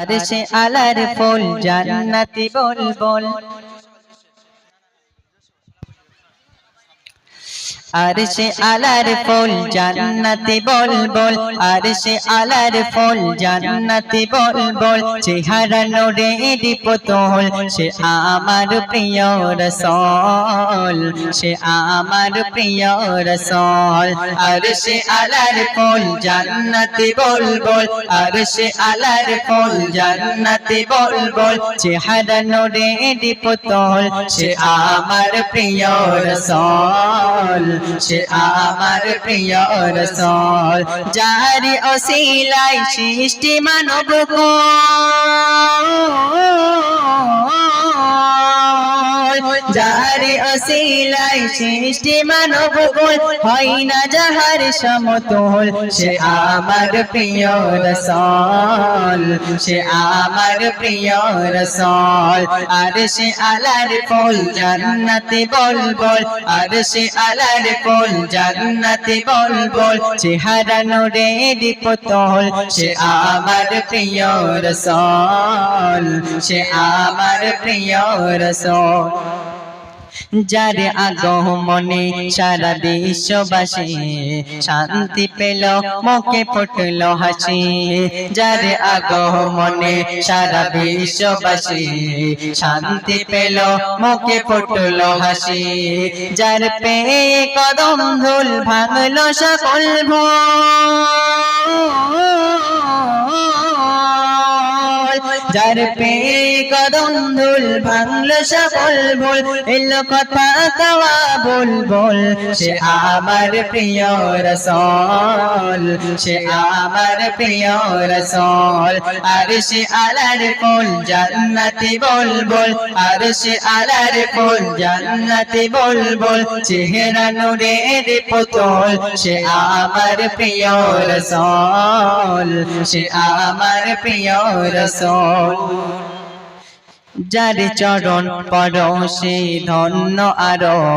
আর সে আলার ফুল জান্নাতি বল বল আর সে আলার ফুল জান্নাতি বল বল আর সে আলার ফুল জান্নাতি বল বল, চেহারা নোরে দীপতল সে আমার প্রিয় রসল, সে আমার প্রিয় রসল। আর সে আলার ফুল জান্নাতি বল বল আর সে আলার ফুল জান্নাতি বল বল, চেহারা নোরে দীপতল সে আমার প্রিয় রসল। সে আমার প্রিয় রসল যারি অশিলাই সৃষ্টি মানব যারি অশিলাই সৃষ্টি মানব হয় না যাহার সমতল, সে আমার প্রিয় রসল, সে আমার প্রিয় রসল। আর সে আলার ফুল জান্নাতে বল বল আর সে আলার ফুল জান্নাতে বল বল চেহারা নোরে দীপতল সে আমার প্রিয় রসল, সে আমার প্রিয় রসল। যারে আগমনে সারা বিশ্ববাসী শান্তি পেল মুখে ফুটল হাসি। যারে আগমনে সারা বিশ্ববাসী শান্তি পেল মুখে ফুটল হাসি। যার পেয়ে কদম ধুল ভাঙল সকল ভয় যার পে কদম ধুল, ভাঙল সকল ভুল এলো কথা কওয়া বল বল সে আমার প্রিয় রসল, সে আমার প্রিয় রসল। আর সে আলার ফুল, জান্নাতি বল বল আর সে আলার ফুল, জান্নাতি বল বল চেহারা নূরের পুতুল, সে আমার প্রিয় রসল। সে আমার প্রিয় রসল যার চরণ পরশে ধন্য আরও।